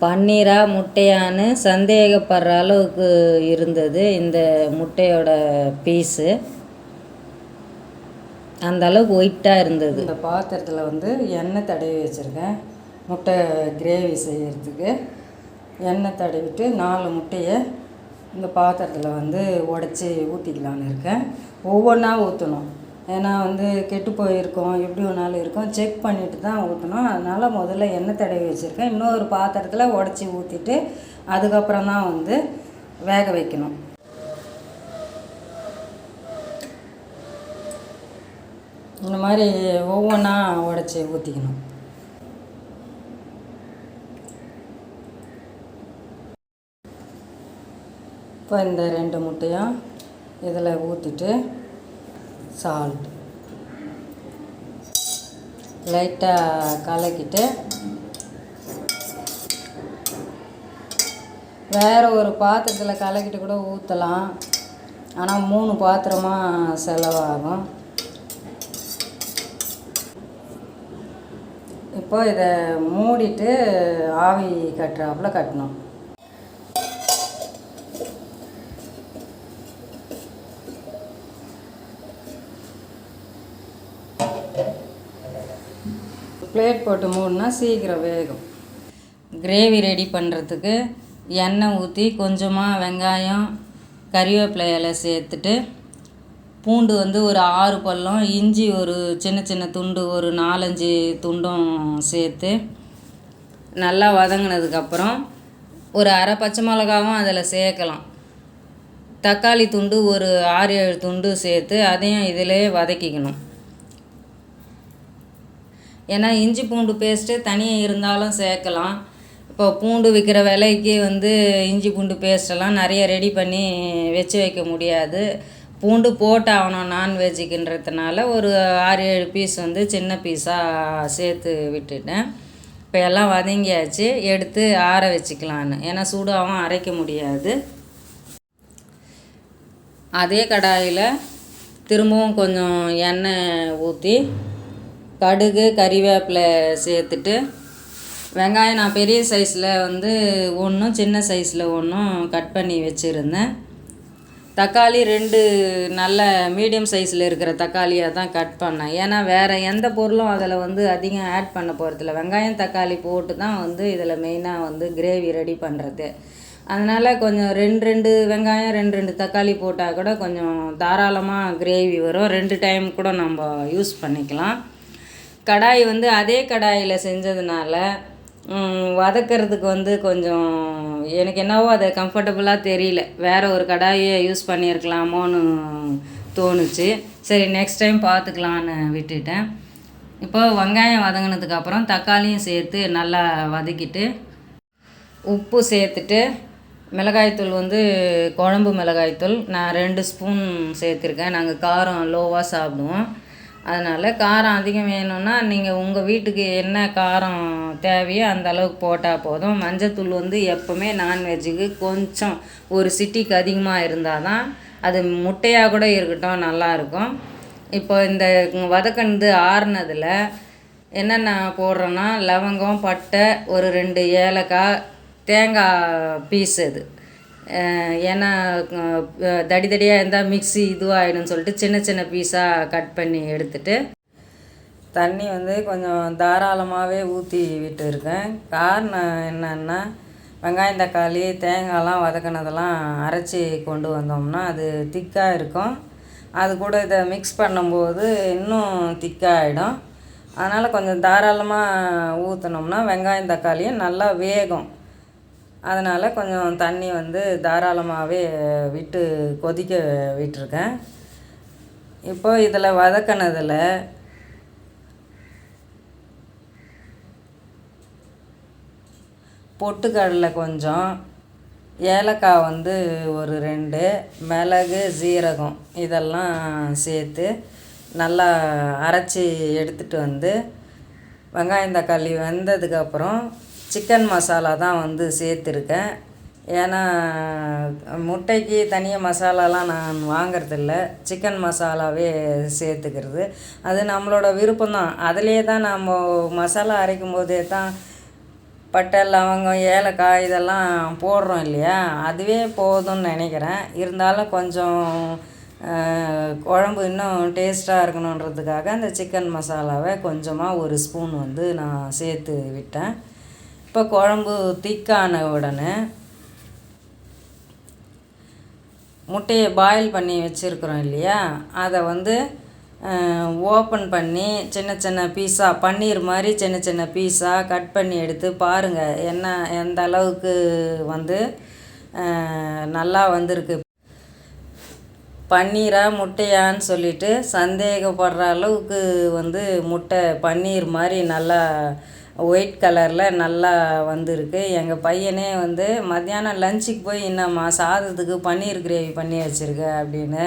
பன்னீரா முட்டையான்னு சந்தேகப்படுற அளவுக்கு இருந்தது இந்த முட்டையோட பீஸு அந்த அளவுக்கு ஒயிட்டாக இருந்தது. இந்த பாத்திரத்தில் வந்து எண்ணெய் தடவி வச்சுருக்கேன். முட்டை கிரேவி செய்கிறதுக்கு எண்ணெய் தடவிட்டு நாலு முட்டையை இந்த பாத்திரத்தில் வந்து உடச்சி ஊற்றிக்கலான்னு இருக்கேன். ஒவ்வொன்றா ஊற்றணும் ஏன்னா வந்து கெட்டு போயிருக்கும் எப்படி வேணாலும் இருக்கும். செக் பண்ணிவிட்டு தான் ஊற்றணும் அதனால் முதல்ல எண்ணெய் தடவி வச்சுருக்கேன். இன்னொரு பாத்திரத்தில் உடச்சி ஊற்றிட்டு அதுக்கப்புறம் தான் வந்து வேக வைக்கணும். இந்த மாதிரி ஒவ்வொன்றா உடச்சி ஊற்றிக்கணும் இப்போ இந்த ரெண்டு முட்டையும் இதில் ஊற்றிட்டு சால்ட் லைட்டாக கலக்கிட்டு வேறு ஒரு பாத்திரத்தில் கலக்கிட்டு கூட ஊற்றலாம் ஆனால் மூணு பாத்திரமாக செலவாகும். இப்போ இதை மூடிட்டு ஆவி கட்டுறாப்புல கட்டணும். பிளேட் போட்டு மூடினா சீக்கிரம் வேகும். கிரேவி ரெடி பண்ணுறதுக்கு எண்ணெய் ஊற்றி கொஞ்சமாக வெங்காயம் கறிவேப்பிலை இலை சேர்த்துட்டு பூண்டு வந்து ஒரு ஆறு பல்லம் இஞ்சி ஒரு சின்ன சின்ன துண்டு ஒரு நாலஞ்சு துண்டும் சேர்த்து நல்லா வதங்கினதுக்கப்புறம் ஒரு அரை பச்சை மிளகாவும் அதில் சேர்க்கலாம். தக்காளி துண்டு ஒரு ஆறு ஏழு துண்டு சேர்த்து அதையும் இதிலே வதக்கிக்கணும். ஏன்னா இஞ்சி பூண்டு பேஸ்ட்டு தனியாக இருந்தாலும் சேர்க்கலாம். இப்போ பூண்டு விற்கிற விலைக்கு வந்து இஞ்சி பூண்டு பேஸ்ட்டெல்லாம் நிறைய ரெடி பண்ணி வச்சு வைக்க முடியாது. பூண்டு போட்டாகணும் நான்வெஜ்ஜுக்குன்றதுனால ஒரு ஆறு ஏழு பீஸ் வந்து சின்ன பீஸாக சேர்த்து விட்டுட்டேன். இப்போ எல்லாம் வதங்கியாச்சு. எடுத்து ஆற வச்சுக்கலான்னு. ஏன்னா சூடாகவும் அரைக்க முடியாது. அதே கடாயில் திரும்பவும் கொஞ்சம் எண்ணெய் ஊற்றி கடுகு கறிவேப்பிலை சேர்த்துட்டு வெங்காயம் நான் பெரிய சைஸில் வந்து ஒன்றும் சின்ன சைஸில் ஒன்றும் கட் பண்ணி வச்சுருந்தேன். தக்காளி ரெண்டு நல்ல மீடியம் சைஸில் இருக்கிற தக்காளியாக தான் கட் பண்ணேன். ஏன்னா வேறு எந்த பொருளும் அதில் வந்து அதிகம் ஆட் பண்ண போகிறதில்ல வெங்காயம் தக்காளி போட்டு தான் வந்து இதில் மெயினாக வந்து கிரேவி ரெடி பண்ணுறது அதனால் கொஞ்சம் ரெண்டு ரெண்டு வெங்காயம் ரெண்டு ரெண்டு தக்காளி போட்டால் கூட கொஞ்சம் தாராளமாக கிரேவி வரும். ரெண்டு டைம் கூட நம்ம யூஸ் பண்ணிக்கலாம். கடாய் வந்து அதே கடாயில் செஞ்சதுனால வதக்கிறதுக்கு வந்து கொஞ்சம் எனக்கு என்னவோ அது கம்ஃபர்டபுளாக தெரியல. வேறு ஒரு கடாயை யூஸ் பண்ணியிருக்கலாமோன்னு தோணுச்சு. சரி நெக்ஸ்ட் டைம் பார்த்துக்கலான்னு விட்டுட்டேன். இப்போ வெங்காயம் வதங்கினதுக்கப்புறம் தக்காளியும் சேர்த்து நல்லா வதக்கிட்டு உப்பு சேர்த்துட்டு மிளகாய்த்தூள் வந்து குழம்பு மிளகாய்த்தூள் நான் ரெண்டு ஸ்பூன் சேர்த்துருக்கேன். நாங்கள் காரம் லோவாக சாப்பிடுவோம். அதனால் காரம் அதிகம் வேணும்னா நீங்கள் உங்கள் வீட்டுக்கு என்ன காரம் தேவையோ அந்த அளவுக்கு போட்டால் போதும். மஞ்சத்தூள் வந்து எப்போவுமே நான்வெஜ்ஜுக்கு கொஞ்சம் ஒரு சிட்டிக்கு அதிகமாக இருந்தால் தான் அது முட்டையாக கூட இருக்கட்டும் நல்லாயிருக்கும் இப்போ இந்த வதக்கண்டு ஆறுனதில் என்னென்ன போடுறோன்னா லவங்கம் பட்டை ஒரு ரெண்டு ஏலக்காய் தேங்காய் பீஸ் அது ஏன்னா தடி தடியாக இருந்தால் மிக்ஸி இதுவாகிடும்னு சொல்லிட்டு சின்ன சின்ன பீஸாக கட் பண்ணி எடுத்துட்டு தண்ணி வந்து கொஞ்சம் தாராளமாகவே ஊற்றி விட்டுருக்கேன். காரணம் என்னென்னா வெங்காயம் தக்காளி தேங்காய்லாம் வதக்கினதெல்லாம் அரைச்சி கொண்டு வந்தோம்னா அது திக்காக இருக்கும். அது கூட இதை மிக்ஸ் பண்ணும்போது இன்னும் திக்காகிடும் அதனால் கொஞ்சம் தாராளமாக ஊற்றினோம்னா வெங்காயம் தக்காளியும் நல்லா வேகும். அதனால் கொஞ்சம் தண்ணி வந்து தாராளமாகவே விட்டு கொதிக்க விட்டுருக்கேன். இப்போ இதில் வதக்கினதில் பொட்டுக்கடலை கொஞ்சம் ஏலக்காய் வந்து ஒரு ரெண்டு மிளகு சீரகம் இதெல்லாம் சேர்த்து நல்லா அரைச்சி எடுத்துகிட்டு வந்து வெங்காயம் தக்காளி வெந்ததுக்கப்புறம் சிக்கன் மசாலா தான் வந்து சேர்த்துருக்கேன். ஏன்னா முட்டைக்கு தனியாக மசாலாலாம் நான் வாங்கிறதில்ல. சிக்கன் மசாலாவே சேர்த்துக்கிறது. அது நம்மளோட விருப்பம்தான் அதிலே தான் நம்ம மசாலா அரைக்கும் போதே தான் பட்டை லவங்கம் ஏலக்காய் இதெல்லாம் போடுறோம் இல்லையா? அதுவே போதும்னு நினைக்கிறேன். இருந்தாலும் கொஞ்சம் குழம்பு இன்னும் டேஸ்ட்டாக இருக்கணுன்றதுக்காக அந்த சிக்கன் மசாலாவை கொஞ்சமாக ஒரு ஸ்பூன் வந்து நான் சேர்த்து விட்டேன். இப்போ குழம்பு திக்கான உடனே முட்டையை பாயில் பண்ணி வச்சுருக்குறோம் இல்லையா? அதை வந்து ஓப்பன் பண்ணி சின்ன சின்ன பீஸாக பன்னீர் மாதிரி சின்ன சின்ன பீஸாக கட் பண்ணி எடுத்து பாருங்கள் என்ன எந்த அளவுக்கு வந்து நல்லா வந்திருக்கு. பன்னீரா முட்டையான்னு சொல்லிட்டு சந்தேகப்படுற அளவுக்கு வந்து முட்டை பன்னீர் மாதிரி நல்லா ஒயிட் கலரில் நல்லா வந்திருக்கு. எங்கள் பையனே வந்து மத்தியானம் லஞ்சுக்கு போய் என்னம்மா சாதத்துக்கு பன்னீர் கிரேவி பண்ணி வச்சுருக்க? அப்படின்னு.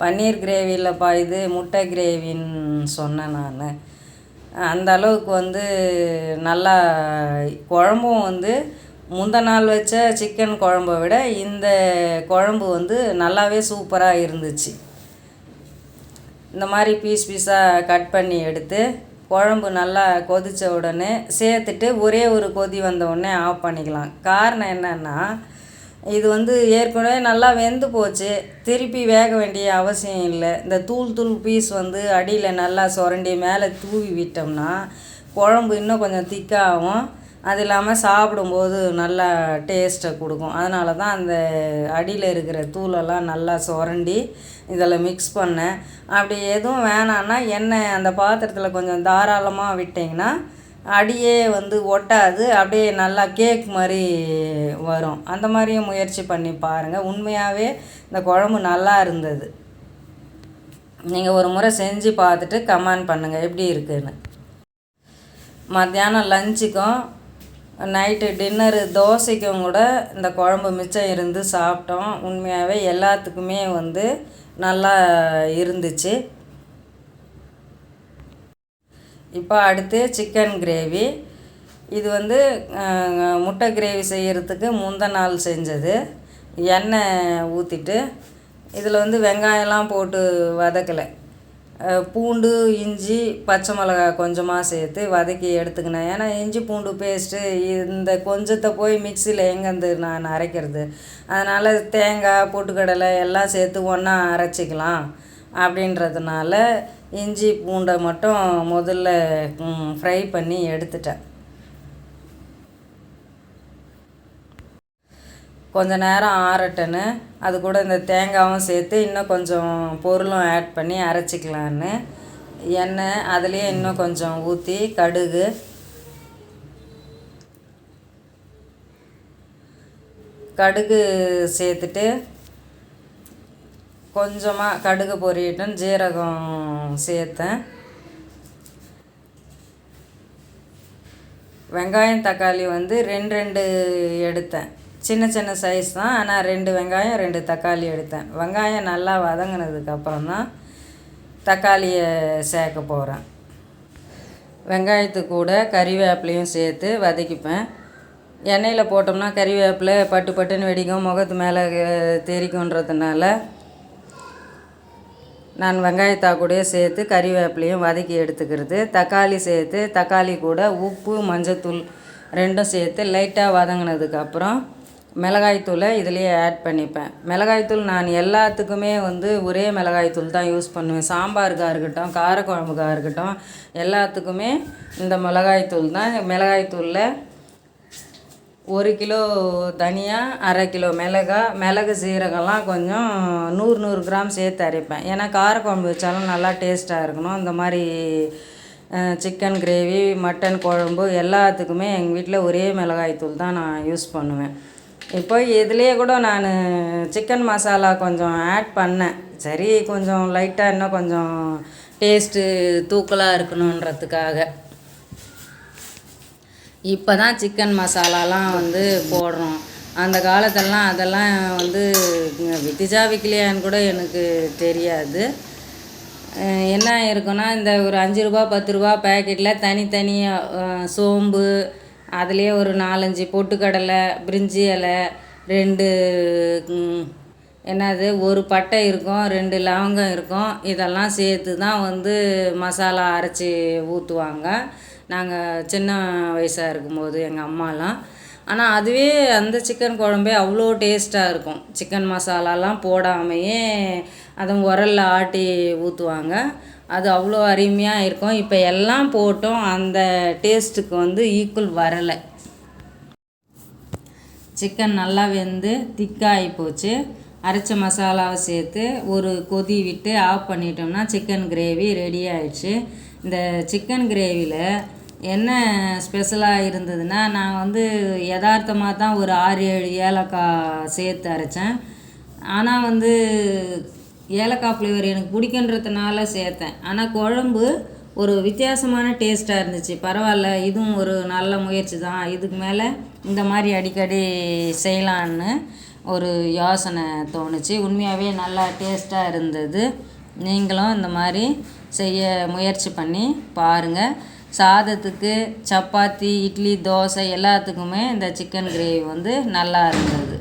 பன்னீர் கிரேவி இல்லைப்பா இது முட்டை கிரேவின்னு சொன்னேன் நான். அந்த அளவுக்கு வந்து நல்லா குழம்பும் வந்து முந்த நாள் வச்ச சிக்கன் குழம்பை விட இந்த குழம்பு வந்து நல்லாவே சூப்பராக இருந்துச்சு. இந்த மாதிரி பீஸ் பீஸாக கட் பண்ணி எடுத்து குழம்பு நல்லா கொதித்த உடனே சேர்த்துட்டு ஒரே ஒரு கொதி வந்த உடனே ஆஃப் பண்ணிக்கலாம். காரணம் என்னென்னா இது வந்து ஏற்கனவே நல்லா வெந்து போச்சு. திருப்பி வேக வேண்டிய அவசியம் இல்லை. இந்த தூள் தூள் பீஸ் வந்து அடியில் நல்லா சுரண்டி மேலே தூவி விட்டோம்னா குழம்பு இன்னும் கொஞ்சம் திக்காகும் அது இல்லாமல் சாப்பிடும்போது நல்லா டேஸ்ட்டை கொடுக்கும். அதனால தான் அந்த அடியில் இருக்கிற தூளெல்லாம் நல்லா சுரண்டி இதில் மிக்ஸ் பண்ணேன். அப்படி எதுவும் வேணான்னா எண்ணெய் அந்த பாத்திரத்தில் கொஞ்சம் தாராளமாக விட்டிங்கன்னா அடியே வந்து ஒட்டாது. அப்படியே நல்லா கேக் மாதிரி வரும். அந்த மாதிரியும் முயற்சி பண்ணி பாருங்கள் உண்மையாகவே இந்த குழம்பு நல்லா இருந்தது. நீங்கள் ஒரு முறை செஞ்சு பார்த்துட்டு கமெண்ட் பண்ணுங்கள் எப்படி இருக்குதுன்னு மத்தியானம் லஞ்சுக்கும் நைட்டு டின்னரு தோசைக்கும் கூட இந்த குழம்பு மிச்சம் இருந்து சாப்பிட்டோம். உண்மையாகவே எல்லாத்துக்குமே வந்து நல்லா இருந்துச்சு. இப்போ அடுத்து சிக்கன் கிரேவி. இது வந்து முட்டை கிரேவி செய்கிறதுக்கு முந்த நாள் செஞ்சது. எண்ணெய் ஊற்றிட்டு இதில் வந்து வெங்காயம்லாம் போட்டு வதக்கலை. பூண்டு இஞ்சி பச்சை மிளகா கொஞ்சமாக சேர்த்து வதக்கி எடுத்துக்கினேன். ஏன்னா இஞ்சி பூண்டு பேஸ்ட்டு இந்த கொஞ்சத்தை போய் மிக்சியில் எங்கேருந்து நான் அரைக்கிறது? அதனால் தேங்காய் பொட்டுக்கடலை எல்லாம் சேர்த்து ஒன்றா அரைச்சிக்கலாம் அப்படின்றதுனால இஞ்சி பூண்டை மட்டும் முதல்ல ஃப்ரை பண்ணி எடுத்துட்டேன். கொஞ்சம் நேரம் ஆறட்டுன்னு அது கூட இந்த தேங்காயும் சேர்த்து இன்னும் கொஞ்சம் பொருளும் ஆட் பண்ணி அரைச்சிக்கலான்னு. எண்ணெய் அதுலேயே இன்னும் கொஞ்சம் ஊற்றி கடுகு. கடுகு சேர்த்துட்டு கொஞ்சமாக கடுகு பொரியட்டும் ஜீரகம் சேர்த்தேன். வெங்காயம் தக்காளி வந்து ரெண்டு ரெண்டு எடுத்தேன். சின்ன சின்ன சைஸ் தான். ஆனால் ரெண்டு வெங்காயம் ரெண்டு தக்காளி எடுத்தேன். வெங்காயம் நல்லா வதங்கினதுக்கப்புறம் தான் தக்காளியை சேர்க்க போகிறேன் வெங்காயத்து கூட கறிவேப்பிலையும் சேர்த்து வதக்கிப்பேன். எண்ணெயில் போட்டோம்னா கறிவேப்பிலை பட்டு பட்டுன்னு வெடிக்கும் முகத்து மேலே அஹ், நான் வெங்காயத்தா கூட சேர்த்து கறிவேப்பிலையும் வதக்கி எடுத்துக்கிறது. தக்காளி சேர்த்து தக்காளி கூட உப்பு மஞ்சத்தூள் ரெண்டும் சேர்த்து லைட்டாக வதங்கினதுக்கப்புறம் மிளகாய்த்தூளை இதுலேயே ஆட் பண்ணிப்பேன். மிளகாய்த்தூள் நான் எல்லாத்துக்குமே வந்து ஒரே மிளகாய்த்தூள் தான் யூஸ் பண்ணுவேன். சாம்பாருக்காக இருக்கட்டும் காரக்குழம்புக்காக இருக்கட்டும் எல்லாத்துக்குமே இந்த மிளகாய்த்தூள் தான். மிளகாய்த்தூளில் ஒரு கிலோ தனியா அரை கிலோ மிளகா மிளகு சீரகம்லாம் கொஞ்சம் நூறு நூறு கிராம் சேர்த்து அரைப்பேன். ஏன்னா காரக்குழம்பு வச்சாலும் நல்லா டேஸ்ட்டாக இருக்கணும். இந்த மாதிரி சிக்கன் கிரேவி மட்டன் குழம்பு எல்லாத்துக்குமே எங்கள் வீட்டில் ஒரே மிளகாய் தூள் தான் நான் யூஸ் பண்ணுவேன். இப்போ இதுலேயே கூட நான் சிக்கன் மசாலா கொஞ்சம் ஆட் பண்ணேன். சரி கொஞ்சம் லைட்டாக இன்னும் கொஞ்சம் டேஸ்ட்டு தூக்கலாக இருக்கணுன்றதுக்காக இப்போ தான் சிக்கன் மசாலாலாம் வந்து போடுறோம். அந்த காலத்தெல்லாம் அதெல்லாம் வந்து வித்திஜா விக்கலையான்னு கூட எனக்கு தெரியாது. என்ன இருக்குன்னா இந்த ஒரு அஞ்சு ரூபா பத்து ரூபா பேக்கெட்டில் தனித்தனியாக சோம்பு அதுலேயே ஒரு நாலஞ்சு பொட்டுக்கடலை பிரிஞ்சி இலை ரெண்டு என்னது ஒரு பட்டை இருக்கும் ரெண்டு லவங்கம் இருக்கும். இதெல்லாம் சேர்த்து தான் வந்து மசாலா அரைச்சி ஊற்றுவாங்க நாங்கள் சின்ன வயசாக இருக்கும்போது எங்கள் அம்மாலாம். ஆனால் அதுவே அந்த சிக்கன் குழம்பே அவ்வளோ டேஸ்ட்டாக இருக்கும். சிக்கன் மசாலாலாம் போடாமையே அதுவும் உரலில் ஆட்டி ஊற்றுவாங்க அது அவ்வளோ அருமையாக இருக்கும். இப்போ எல்லாம் போட்டும் அந்த டேஸ்ட்டுக்கு வந்து ஈக்குவல் வரலை. சிக்கன் நல்லா வெந்து திக்காகி போச்சு. அரைச்ச மசாலாவை சேர்த்து ஒரு கொதி விட்டு ஆஃப் பண்ணிட்டோம்னா சிக்கன் கிரேவி ரெடி ஆயிடுச்சு. இந்த சிக்கன் கிரேவியில் என்ன ஸ்பெஷலாக இருந்ததுன்னா நான் வந்து யதார்த்தமாக தான் ஒரு ஆறு ஏழு ஏலக்காய் சேர்த்து அரைச்சேன். ஆனால் வந்து ஏலக்காய் ஃப்ளேவர் எனக்கு பிடிக்குன்றதுனால சேர்த்தேன். ஆனால் குழம்பு ஒரு வித்தியாசமான டேஸ்ட்டாக இருந்துச்சு. பரவாயில்ல இதுவும் ஒரு நல்ல முயற்சி தான். இதுக்கு மேலே இந்த மாதிரி அடிக்கடி செய்யலான்னு ஒரு யோசனை தோணுச்சு. உண்மையாகவே நல்லா டேஸ்ட்டாக இருந்தது. நீங்களும் இந்த மாதிரி செய்ய முயற்சி பண்ணி பாருங்கள் சாதத்துக்கு சப்பாத்தி இட்லி தோசை எல்லாத்துக்குமே இந்த சிக்கன் கிரேவி வந்து நல்லா இருந்தது.